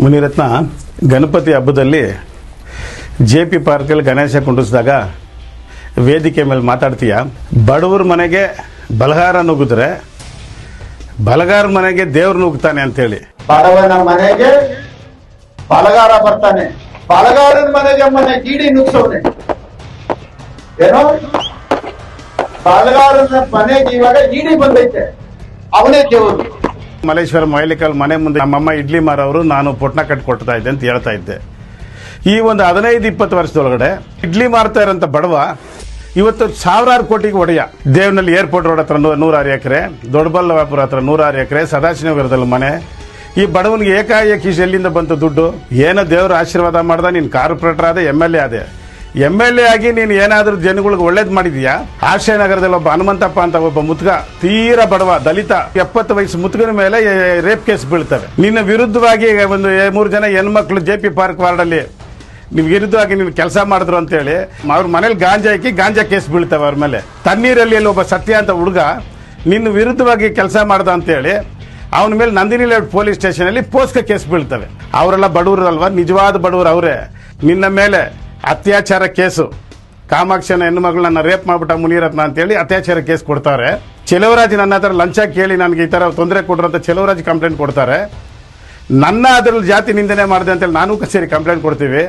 ಮುನಿರತ್ನ, ಗಣಪತಿ ಹಬ್ಬದಲ್ಲಿ J P ಪಾರ್ಕಲ್ಲಿ ಗಣೇಶ ಕುಂಡಿಸಿದಾಗ ವೇದಿಕೆ ಮೇಲೆ ಮಾತಾಡ್ತೀಯ? ಬಡವ್ರ ಮನೆಗೆ ಬಲಗಾರ ನುಗ್ಗಿದ್ರೆ ಬಲಗಾರ ಮನೆಗೆ ದೇವ್ರು ನುಗ್ತಾನೆ ಅಂತೇಳಿ. ಬಡವನ ಮನೆಗೆ ಬಲಗಾರ ಬರ್ತಾನೆ. ಬಲಗಾರನ ಮನೆಗೆ ಮನೆ ಕೀಡಿ ನುಗ್ಸವನೆ ಏನೋ? ಬಲಗಾರನ ಮನೆಗೆ ಇವಾಗ ಈಡಿ ಬಂದೈತೆ. ಅವನೇ ದೇವರು. ಮಲೇಶ್ವರ ಮೈಲಿಕಲ್ ಮನೆ ಮುಂದೆ ನಮ್ಮಮ್ಮ ಇಡ್ಲಿ ಮಾರವರು ನಾನು ಪೊಟ್ನ ಕಟ್ಟಿ ಕೊಡ್ತಾ ಇದ್ದೆ ಅಂತ ಹೇಳ್ತಾ ಇದ್ದೆ. ಈ ಒಂದು ಹದಿನೈದು, ಇಪ್ಪತ್ತು ವರ್ಷದೊಳಗಡೆ ಇಡ್ಲಿ ಮಾರ್ತಾ ಇರೋಂಥ ಬಡವ ಇವತ್ತು ಸಾವಿರಾರು ಕೋಟಿಗೆ ಒಡೆಯ. ದೇವನಲ್ಲಿ ಏರ್ಪೋರ್ಟ್ ರೋಡ್ ಹತ್ರ ನೂರಾರು ಎಕರೆ, ದೊಡ್ಡಬಳ್ಳಾಪುರ ಹತ್ರ ನೂರಾರು ಎಕರೆ, ಸದಾಶಿವನಗರದಲ್ಲಿ ಮನೆ. ಈ ಬಡವನಿಗೆ ಏಕಾಏಕಿ ಎಲ್ಲಿಂದ ಬಂತು ದುಡ್ಡು, ಏನೋ ದೇವರ ಆಶೀರ್ವಾದ ಮಾಡ್ದ, ನೀನು ಕಾರ್ಪೊರೇಟರ್ ಆದ ಎಂ ಎಲ್ ಎ ಆದೆ. ಎಂ ಎಲ್ ಎ ಆಗಿ ನೀನು ಏನಾದರೂ ಜನಗಳಿಗೆ ಒಳ್ಳೇದು ಮಾಡಿದೀಯಾ? ಆಶಯ ನಗರದಲ್ಲಿ ಒಬ್ಬ ಹನುಮಂತಪ್ಪ ಅಂತ ಒಬ್ಬ ಮುತ್ಗ ತೀರಾ ಬಡವ, ದಲಿತ, ಎಪ್ಪತ್ತು ವಯಸ್ಸು ಮುತ್ಗನ ಮೇಲೆ ರೇಪ್ ಕೇಸ್ ಬೀಳ್ತವೆ. ನಿನ್ನ ವಿರುದ್ಧವಾಗಿ ಒಂದು ಮೂರು ಜನ ಹೆಣ್ಮಕ್ಳು ಜೆ ಪಿ ಪಾರ್ಕ್ ವಾರ್ಡಲ್ಲಿ ನಿಮ್ ವಿರುದ್ಧವಾಗಿ ನೀನು ಕೆಲಸ ಮಾಡಿದ್ರು ಅಂತೇಳಿ ಅವ್ರ ಮನೇಲಿ ಗಾಂಜಾ ಹಾಕಿ ಗಾಂಜಾ ಕೇಸ್ ಬೀಳ್ತವೆ ಅವ್ರ ಮೇಲೆ. ತಣ್ಣೀರಲ್ಲಿ ಅಲ್ಲಿ ಒಬ್ಬ ಸತ್ಯ ಅಂತ ಹುಡುಗ ನಿನ್ನ ವಿರುದ್ಧವಾಗಿ ಕೆಲಸ ಮಾಡ್ದ ಅಂತೇಳಿ ಅವನ ಮೇಲೆ ನಂದಿನಿ ಲೇಔಟ್ ಪೊಲೀಸ್ ಸ್ಟೇಷನಲ್ಲಿ ಪೋಸ್ಕ ಕೇಸ್ ಬೀಳ್ತವೆ. ಅವರೆಲ್ಲ ಬಡವರು ಅಲ್ವಾ ನಿಜವಾದ ಬಡವರು ಅವರೇ. ನಿನ್ನ ಮೇಲೆ ಅತ್ಯಾಚಾರ ಕೇಸು. ಕಾಮಾಕ್ಷನ ಹೆಣ್ಣು ಮಗಳನ್ನ ರೇಪ್ ಮಾಡ್ಬಿಟ್ಟ ಮುನಿರತ್ನ ಅಂತೇಳಿ ಅತ್ಯಾಚಾರ ಕೇಸ್ ಕೊಡ್ತಾರೆ. ಚೆಲುವರಾಜ್ ನನ್ನ ಹತ್ರ ಲಂಚ ಕೇಳಿ ನನಗೆ ಈ ಥರ ತೊಂದರೆ ಕೊಡ್ರಂತ ಚೆಲುವರಾಜ್ ಕಂಪ್ಲೇಂಟ್ ಕೊಡ್ತಾರೆ. ನನ್ನ ಅದ್ರಲ್ಲಿ ಜಾತಿ ನಿಂದನೆ ಮಾಡಿದೆ ಅಂತೇಳಿ ನಾನು ಸೇರಿ ಕಂಪ್ಲೇಂಟ್ ಕೊಡ್ತೀವಿ.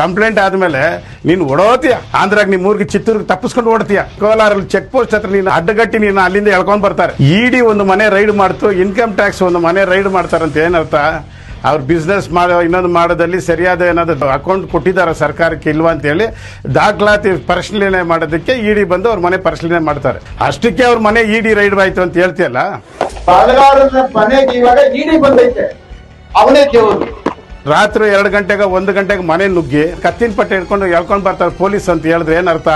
ಕಂಪ್ಲೇಂಟ್ ಆದ್ಮೇಲೆ ನೀನು ಓಡೋತೀಯ? ಆಂಧ್ರಾಗ ನಿಮ್ಮ ಊರಿಗೆ ಚಿತ್ತೂರಿಗೆ ತಪ್ಪಿಸ್ಕೊಂಡು ಓಡ್ತೀಯ? ಕೋಲಾರಲ್ಲಿ ಚೆಕ್ ಪೋಸ್ಟ್ ಹತ್ರ ನೀನು ಅಡ್ಡಗಟ್ಟಿ ನೀನು ಅಲ್ಲಿಂದ ಎಳ್ಕೊಂಡು ಬರ್ತಾರೆ. ಇಡಿ ಒಂದು ಮನೆ ರೈಡ್ ಮಾಡ್ತು ಇನ್ಕಮ್ ಟ್ಯಾಕ್ಸ್ ಒಂದು ಮನೆ ರೈಡ್ ಮಾಡ್ತಾರಂತ ಏನರ್ಥ? ಅವ್ರು ಬಿಸ್ನೆಸ್ ಮಾಡೋ ಇನ್ನೊಂದು ಮಾಡೋದಲ್ಲಿ ಸರಿಯಾದ ಏನಾದರೂ ಅಕೌಂಟ್ ಕೊಟ್ಟಿದ್ದಾರೆ ಸರ್ಕಾರಕ್ಕೆ ಇಲ್ವಾ ಅಂತೇಳಿ ದಾಖಲಾತಿ ಪರಿಶೀಲನೆ ಮಾಡೋದಕ್ಕೆ ಇಡಿ ಬಂದು ಅವ್ರ ಮನೆ ಪರಿಶೀಲನೆ ಮಾಡ್ತಾರೆ. ಅಷ್ಟಕ್ಕೆ ಅವ್ರ ಮನೆ ಇಡಿ ರೈಡ್ ಆಯ್ತು ಅಂತ ಹೇಳ್ತಿಯಲ್ಲ? ಬಲಗಾರನ ಮನೆಗೆ ಇವಾಗ ಇಡಿ ಬಂದೈತೆ. ಅವನೇ ದೇವರು ರಾತ್ರಿ ಎರಡು ಗಂಟೆಗೆ ಒಂದು ಗಂಟೆಗೆ ಮನೆ ನುಗ್ಗಿ ಕತ್ತಿನ ಪಟ್ಟೆ ಹಿಡ್ಕೊಂಡು ಎಳ್ಕೊಂಡು ಬರ್ತಾರೆ ಪೊಲೀಸ್ ಅಂತ ಹೇಳಿದ್ರೆ ಏನರ್ಥ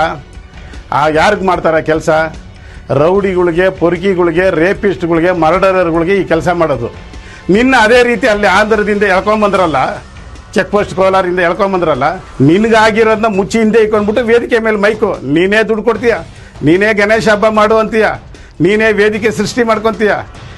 ಆ ಯಾರಿಗೆ ಮಾಡ್ತಾರೆ ಕೆಲಸ? ರೌಡಿಗಳಿಗೆ ಪೊರ್ಕಿಗಳಿಗೆ ರೇಪಿಸ್ಟ್ಗಳಿಗೆ ಮರ್ಡರರ್ಗಳಿಗೆ ಈ ಕೆಲಸ ಮಾಡೋದು. ನಿನ್ನ ಅದೇ ರೀತಿ ಅಲ್ಲಿ ಆಂಧ್ರದಿಂದ ಎಳ್ಕೊಂಬಂದ್ರಲ್ಲ ಚೆಕ್ ಪೋಸ್ಟ್ ಕೋಲಾರಿಂದ ಎಳ್ಕೊಂಬಂದ್ರಲ್ಲ ನಿನಗಾಗಿರೋದನ್ನ ಮುಚ್ಚಿ ಹಿಂದೆ ಇಟ್ಕೊಂಡ್ಬಿಟ್ಟು ವೇದಿಕೆ ಮೇಲೆ ಮೈಕು. ನೀನೇ ದುಡ್ಡು ಕೊಡ್ತೀಯ, ನೀನೇ ಗಣೇಶ ಹಬ್ಬ ಮಾಡು ಅಂತೀಯ ನೀನೇ ವೇದಿಕೆ ಸೃಷ್ಟಿ ಮಾಡ್ಕೊಂತೀಯ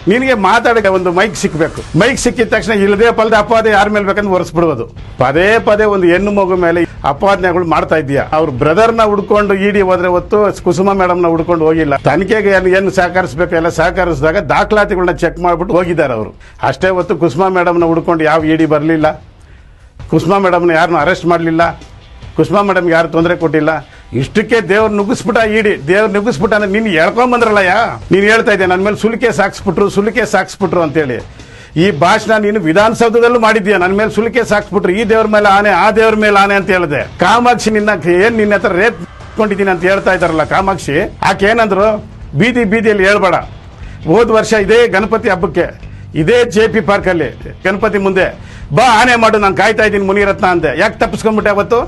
ನಿನಗೆ ಮಾತಾಡಕ್ಕೆ ಒಂದು ಮೈಕ್ ಸಿಕ್ಕಬೇಕು ಮೈಕ್ ಸಿಕ್ಕಿದ ತಕ್ಷಣ ಇಲ್ಲದೆ ಪಲ್ದೆ ಅಪವಾದ ಯಾರ ಮೇಲೆ ಬೇಕಂತ ಒರೆಸ್ಬಿಡ್ಬೋದು ಪದೇ ಪದೇ ಒಂದು ಹೆಣ್ಣು ಮಗು ಮೇಲೆ ಅಪವಾದನೆಗಳು ಮಾಡ್ತಾ ಇದೀಯ ಅವ್ರ ಬ್ರದರ್ನ ಹುಡ್ಕೊಂಡು ಇಡಿ ಹೋದ್ರೆ ಹೊತ್ತು ಕುಸುಮ ಮೇಡಮ್ನ ಹುಡ್ಕೊಂಡು ಹೋಗಿಲ್ಲ. ತನಿಖೆಗೆ ಏನು ಸಹಕರಿಸಬೇಕು? ಎಲ್ಲ ಸಹಕರಿಸಿದಾಗ ದಾಖಲಾತಿಗಳನ್ನ ಚೆಕ್ ಮಾಡ್ಬಿಟ್ಟು ಹೋಗಿದ್ದಾರೆ ಅವರು. ಅಷ್ಟೇ ಹೊತ್ತು ಕುಸುಮ ಮೇಡಮ್ನ ಹುಡ್ಕೊಂಡು ಯಾವ ಇಡಿ ಬರಲಿಲ್ಲ. ಕುಸುಮಾ ಮೇಡಮ್ನ ಯಾರನ್ನೂ ಅರೆಸ್ಟ್ ಮಾಡಲಿಲ್ಲ. ಕುಸುಮಾ ಮೇಡಮ್ಗೆ ಯಾರು ತೊಂದರೆ ಕೊಟ್ಟಿಲ್ಲ. ಇಷ್ಟಕ್ಕೆ ದೇವ್ರ ನುಗ್ಗಿಸ್ಬಿಟ್ಟ ಇಡಿ ದೇವ್ರ ನುಗ್ಗಿಸ್ಬಿಟ್ಟ ಅಂದ್ರೆ ನೀನು ಹೇಳ್ಕೊಂಬಂದ್ರಲ್ಲ ಯಾ ನೀನು ಹೇಳ್ತಾ ಇದ್ದೆ ನನ್ನ ಮೇಲೆ ಸುಲಿಕೆ ಸಾಕ್ಸ್ಬಿಟ್ರು ಸುಲಿಕೆ ಸಾಕ್ಸ್ಬಿಟ್ರು ಅಂತೇಳಿ. ಈ ಭಾಷಣ ನೀನು ವಿಧಾನಸೌಧದಲ್ಲೂ ಮಾಡಿದ್ಯಾ? ನನ್ನ ಮೇಲೆ ಸುಲಿಕೆ ಸಾಕ್ಸ್ಬಿಟ್ರು, ಈ ದೇವ್ರ ಮೇಲೆ ಆನೆ, ಆ ದೇವ್ರ ಮೇಲೆ ಆನೆ ಅಂತ ಹೇಳಿದೆ. ಕಾಮಾಕ್ಷಿ ನಿನ್ನ ಏನ್ ನಿನ್ನ ಹತ್ರ ರೇಪ್ ಕೊಂಡಿದ್ದೀನಿ ಅಂತ ಹೇಳ್ತಾ ಇದಾರಲ್ಲ ಕಾಮಾಕ್ಷಿ? ಆಕೆ ಏನಂದ್ರು, ಬೀದಿ ಬೀದಿಯಲ್ಲಿ ಹೇಳ್ಬೇಡ. ಹೋದ ವರ್ಷ ಇದೇ ಗಣಪತಿ ಹಬ್ಬಕ್ಕೆ, ಇದೇ ಜೆ ಪಿ ಪಾರ್ಕಲ್ಲಿ, ಗಣಪತಿ ಮುಂದೆ, ಬಾ ಆನೆ ಮಾಡು, ನಾನು ಕಾಯ್ತಾ ಇದ್ದೀನಿ ಮುನಿರತ್ನ ಅಂದೆ. ಯಾಕೆ ತಪ್ಪಿಸ್ಕೊಂಡ್ಬಿಟ್ಟೆ ಅವತ್ತು?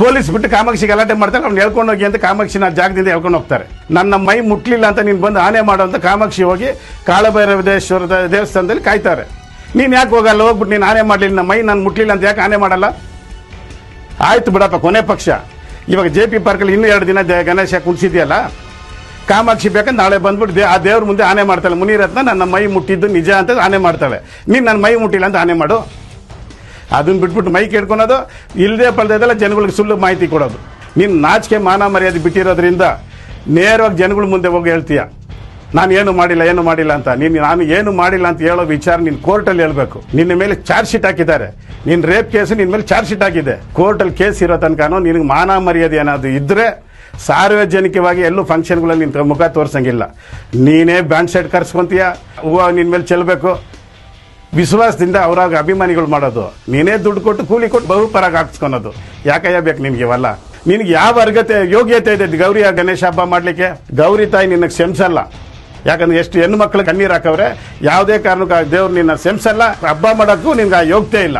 ಪೊಲೀಸ್ ಬಿಟ್ಟು ಕಾಮಾಕ್ಷಿ ಗಲಾಟೆ ಮಾಡ್ತಾರೆ, ಅವ್ನು ಹೇಳ್ಕೊಂಡು ಹೋಗಿ ಅಂತ ಕಾಮಾಕ್ಷಿನ ಜಾಗದಿಂದ ಹೇಳ್ಕೊಂಡು ಹೋಗ್ತಾರೆ. ನನ್ನ ಮೈ ಮುಟ್ಲಿಲ್ಲ ಅಂತ ನೀನು ಬಂದು ಆನೆ ಮಾಡು ಅಂತ ಕಾಮಾಕ್ಷಿ ಹೋಗಿ ಕಾಳಭೈರವೇಶ್ವರದ ದೇವಸ್ಥಾನದಲ್ಲಿ ಕಾಯ್ತಾರೆ. ನೀನು ಯಾಕೆ ಹೋಗಲ್ಲ ಹೋಗ್ಬಿಟ್ಟು ನೀನು ಆನೆ ಮಾಡಲಿಲ್ಲ ನನ್ನ ಮೈ ನಾನು ಮುಟ್ಲಿಲ್ಲ ಅಂತ ಯಾಕೆ ಆನೆ ಮಾಡಲ್ಲ? ಆಯ್ತು ಬಿಡಪ್ಪ, ಕೊನೆ ಪಕ್ಷ. ಇವಾಗ ಜೆ ಪಿ ಪಾರ್ಕಲ್ಲಿ ಇನ್ನೂ ಎರಡು ದಿನ ಗಣೇಶ ಕುಣಿಸಿದ್ಯಲ್ಲ? ಕಾಮಾಕ್ಷಿ ಬೇಕಂದ್ರೆ ನಾಳೆ ಬಂದ್ಬಿಟ್ಟು ಆ ದೇವ್ರ ಮುಂದೆ ಆನೆ ಮಾಡ್ತಾಳೆ. ಮುನಿರತ್ನ ನನ್ನ ಮೈ ಮುಟ್ಟಿದ್ದು ನಿಜ ಅಂತ ಆನೆ ಮಾಡ್ತಾಳೆ. ನೀನು ನನ್ನ ಮೈ ಮುಟ್ಟಿಲ್ಲ ಅಂತ ಆನೆ ಮಾಡು. ಅದನ್ನ ಬಿಟ್ಬಿಟ್ಟು ಮೈ ಕೇಳ್ಕೊಳೋದು ಇಲ್ಲದೆ ಪಲ್ದೆಲ್ಲ ಜನಗಳಿಗೆ ಸುಳ್ಳು ಮಾಹಿತಿ ಕೊಡೋದು. ನೀನು ನಾಚಿಕೆ, ಮಾನ ಮರ್ಯಾದೆ ಬಿಟ್ಟಿರೋದ್ರಿಂದ ನೇರವಾಗಿ ಜನಗಳ ಮುಂದೆ ಹೋಗಿ ಹೇಳ್ತೀಯ, ನಾನು ಏನು ಮಾಡಿಲ್ಲ ಏನು ಮಾಡಿಲ್ಲ ಅಂತ. ನೀನು, ನಾನು ಏನು ಮಾಡಿಲ್ಲ ಅಂತ ಹೇಳೋ ವಿಚಾರ ನೀನು ಕೋರ್ಟಲ್ಲಿ ಹೇಳಬೇಕು. ನಿನ್ನ ಮೇಲೆ ಚಾರ್ಜ್ ಶೀಟ್ ಹಾಕಿದ್ದಾರೆ. ನಿನ್ನ ರೇಪ್ ಕೇಸ್ ನಿನ್ನ ಮೇಲೆ ಚಾರ್ಜ್ ಶೀಟ್ ಹಾಕಿದೆ. ಕೋರ್ಟಲ್ಲಿ ಕೇಸ್ ಇರೋ ತನಕನೂ ನಿನಗೆ ಮಾನ ಮರ್ಯಾದೆ ಏನಾದರೂ ಇದ್ದರೆ ಸಾರ್ವಜನಿಕವಾಗಿ ಎಲ್ಲೂ ಫಂಕ್ಷನ್ಗಳಲ್ಲಿ ನಿನ್ನ ಮುಖ ತೋರಿಸಂಗಿಲ್ಲ. ನೀನೇ ಬ್ಯಾಂಡ್ ಸೆಟ್ ಕರ್ಸ್ಕೊತೀಯ, ಹೂವು ನಿನ್ನ ಮೇಲೆ ಚೆಲ್ಲಬೇಕು ವಿಶ್ವಾಸದಿಂದ ಅವ್ರಾಗ ಅಭಿಮಾನಿಗಳು ಮಾಡೋದು. ನೀನೇ ದುಡ್ಡು ಕೊಟ್ಟು ಕೂಲಿ ಕೊಟ್ಟು ಬಹುಪರಾಗ ಹಾಕ್ಸ್ಕೊಳೋದು. ಯಾಕಯ್ಯ ಬೇಕು ನಿನ್ಗೆ ಇವೆಲ್ಲ? ನಿನ್ಗೆ ಯಾವ ಅರ್ಹತೆ ಯೋಗ್ಯತೆ ಇದೆ ಗೌರಿ ಗಣೇಶ ಹಬ್ಬ ಮಾಡ್ಲಿಕ್ಕೆ? ಗೌರಿ ತಾಯಿ ನಿನಗೆ ಶೆಮ್ಸಲ್ಲ ಯಾಕಂದ್ರೆ ಎಷ್ಟು ಹೆಣ್ಣು ಮಕ್ಕಳು ಕಣ್ಣೀರು ಹಾಕವ್ರೆ, ಯಾವುದೇ ಕಾರಣಕ್ಕೂ ದೇವ್ರು ನಿನ್ನ ಸೆಮ್ಸಲ್ಲ ಹಬ್ಬ ಮಾಡೋಕ್ಕೂ ನಿನ್ಗೆ ಆ ಯೋಗ್ಯತೆ ಇಲ್ಲ.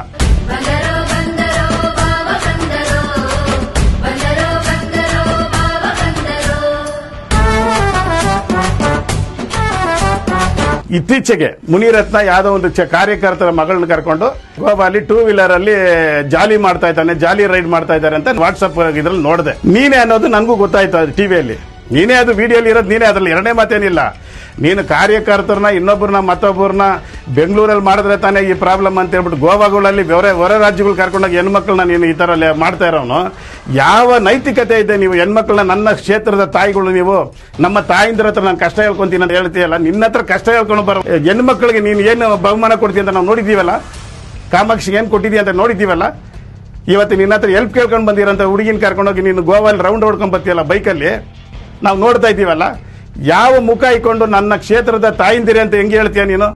ಇತ್ತೀಚೆಗೆ ಮುನಿರತ್ನ ಯಾವುದೋ ಒಂದು ಕಾರ್ಯಕರ್ತರ ಮಗಳನ್ನ ಕರ್ಕೊಂಡು ಗೋವಾಲಿ ಟೂ ವೀಲರ್ ಅಲ್ಲಿ ಜಾಲಿ ಮಾಡ್ತಾ ಇದ್ದಾನೆ, ಜಾಲಿ ರೈಡ್ ಮಾಡ್ತಾ ಇದ್ದಾರೆ ಅಂತ ವಾಟ್ಸಪ್ ಇದ್ರಲ್ಲಿ ನೋಡಿದೆ. ನೀನೇ ಅನ್ನೋದು ನನಗೂ ಗೊತ್ತಾಯ್ತು ಅದು ಟಿವಿಯಲ್ಲಿ ನೀನೇ ಅದು ವಿಡಿಯೋಲಿ ಇರೋದು, ನೀನೇ ಅದ್ರಲ್ಲಿ ಎರಡನೇ ಮಾತೇನಿಲ್ಲ. ನೀನು ಕಾರ್ಯಕರ್ತರನ್ನ, ಇನ್ನೊಬ್ಬರನ್ನ, ಮತ್ತೊಬ್ಬರನ್ನ ಬೆಂಗಳೂರಲ್ಲಿ ಮಾಡಿದ್ರೆ ತಾನೇ ಈ ಪ್ರಾಬ್ಲಮ್ ಅಂತ ಹೇಳ್ಬಿಟ್ಟು ಗೋವಾಗಳಲ್ಲಿ ಬೇರೆ ಹೊರ ರಾಜ್ಯಗಳು ಕರ್ಕೊಂಡೋಗಿ ಹೆಣ್ಮಕ್ಳನ್ನ ನೀನು ಈ ಥರ ಮಾಡ್ತಾ ಇರೋನು. ಯಾವ ನೈತಿಕತೆ ಇದೆ ನೀವು ಹೆಣ್ಮಕ್ಳನ್ನ ನನ್ನ ಕ್ಷೇತ್ರದ ತಾಯಿಗಳು ನೀವು? ನಮ್ಮ ತಾಯಿಂದ್ರ ಹತ್ರ ನಾನು ಕಷ್ಟ ಹೇಳ್ಕೊಂತೀನಿ ಅಂತ ಹೇಳ್ತೀಯಲ್ಲ, ನಿನ್ನ ಹತ್ರ ಕಷ್ಟ ಹೇಳ್ಕೊಂಡು ಬರೋ ಹೆಣ್ಮಕ್ಳಿಗೆ ನೀನು ಏನು ಬಹುಮಾನ ಕೊಡ್ತೀಯ ಅಂತ ನಾವು ನೋಡಿದ್ದೀವಲ್ಲ? ಕಾಮಾಕ್ಷಿಗೆ ಏನು ಕೊಟ್ಟಿದ್ದೀಯ ಅಂತ ನೋಡಿದ್ದೀವಲ್ಲ? ಇವತ್ತು ನಿನ್ನ ಹತ್ರ ಎಲ್ಪ್ ಕೇಳ್ಕೊಂಡು ಬಂದಿರೋಂಥ ಹುಡುಗಿನ ಕರ್ಕೊಂಡೋಗಿ ನೀನು ಗೋವಾಲಿ ರೌಂಡ್ ಹೊಡ್ಕೊಂಡು ಬರ್ತೀಯಲ್ಲ ಬೈಕಲ್ಲಿ ನಾವು ನೋಡ್ತಾ ಇದ್ದೀವಲ್ಲ? ಯಾವ ಮುಖ ಇಟ್ಕೊಂಡು ನನ್ನ ಕ್ಷೇತ್ರದ ತಾಯಿಂದಿರಿ ಅಂತ ಹೆಂಗೆ ಹೇಳ್ತೀಯ ನೀನು?